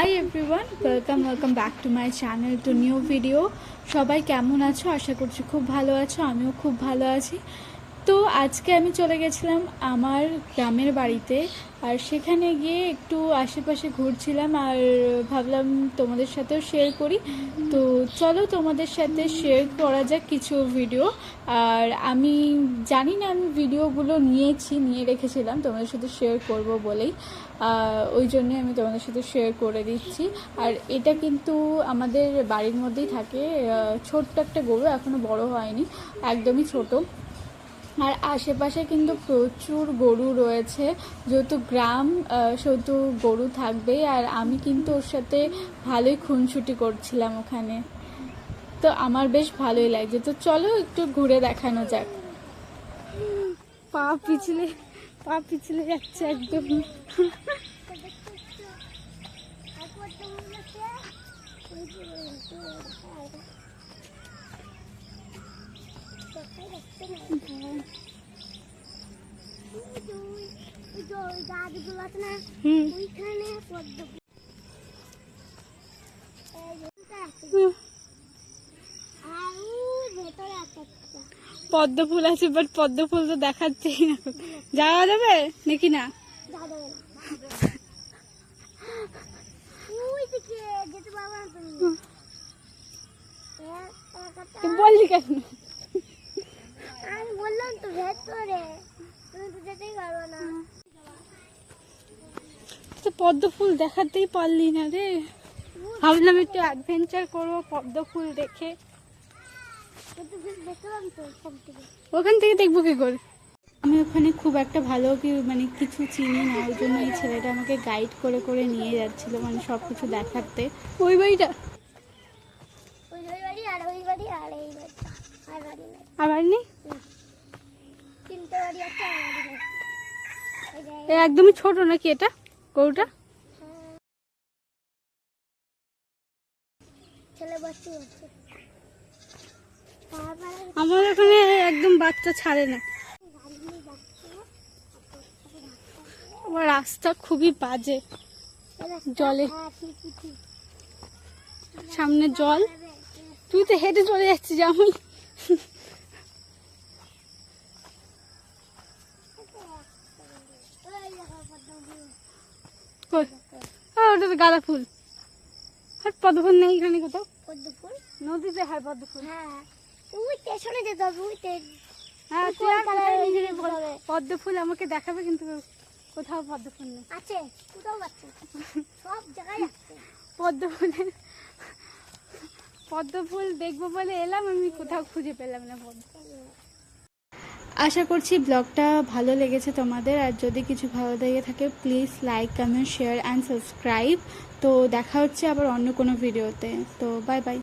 Hi everyone welcome welcome back to my channel to new video সবাই কেমন আছো? আশা করছি খুব ভালো আছো, আমিও খুব ভালো আছি। তো আজকে আমি চলে গেছিলাম আমার গ্রামের বাড়িতে, আর সেখানে গিয়ে একটু আশেপাশে ঘুরছিলাম আর ভাবলাম তোমাদের সাথেও শেয়ার করি। তো চলো তোমাদের সাথে শেয়ার করা যাক কিছু ভিডিও আর আমি জানি না আমি ভিডিওগুলো নিয়েছি, নিয়ে রেখেছিলাম, তোমাদের সাথে শেয়ার করব বলেই। ওই জন্যে আমি তোমাদের সাথে শেয়ার করে দিচ্ছি। আর এটা কিন্তু আমাদের বাড়ির মধ্যেই থাকে। ছোট্ট একটা গরু এখনও বড় হয়নি, একদমই ছোট। আর আশেপাশে কিন্তু প্রচুর গরু রয়েছে যেহেতু গ্রাম সেহেতু গরু থাকবে আর আমি কিন্তু ওর সাথে ভালোই খুনসুটি করছিলাম ওখানে। তো আমার বেশ ভালোই লাগছে। তো চলো একটু ঘুরে দেখানো যাক। পা পিছলে পা পিছলে যাচ্ছে একদম। গাছগুলো আছে পদ্ম ফুল আছে বাট পদ্ম ফুল তো দেখাচ্ছেই না। যাওয়া যাবে নাকি না? বললি কেন? তো ভেতরে। তুমি তো যেতেই পারবে না। তো পদ্ম ফুল দেখাতেই পারলি না রে। ভাবলাম একটু অ্যাডভেঞ্চার করব পদ্ম ফুল দেখে। ওখান থেকে। দেখব কি করে? আমি ওখানে খুব একটা ভালো কি মানে কিছু চিনি না ওই জন্য এই ছেলেটা আমাকে গাইড করে করে নিয়ে যাচ্ছিল মানে সব কিছু দেখাতে। ওই বাড়িটা। আর বাড়ি নাই। একদমই ছোট নাকি এটা গরুটা? আমার ওখানে একদম বাচ্চা ছাড়ে না। আমার রাস্তা খুবই বাজে। জলে। সামনে জল। তুই তো হেঁটে চলে যাচ্ছিস আমি ওই দেখো পদ্মফুল। কই? ওটা তো গাঁদা ফুল। আর পদ্ম ফুল নেই এখানে কোথাও? পদ্মফুল? নদীতে হয় পদ্ম ফুল হ্যাঁ যেতে হবে হ্যাঁ তুই নিজেকে পদ্ম ফুল আমাকে দেখাবে কিন্তু কোথাও পদ্ম ফুল নেই। আছে কোথাও যাচ্ছে সব জায়গায় যাচ্ছে পদ্ম ফুলের পদ্ম ফুল দেখব বলে এলাম আমি কোথাও খুঁজে পেলাম না পদ্ম আশা করছি ব্লগটা ভালো লেগেছে তোমাদের। আর যদি কিছু ভালো লেগে থাকে please like comment share and subscribe তো দেখা হচ্ছে আবার অন্য কোনো ভিডিওতে তো। Bye bye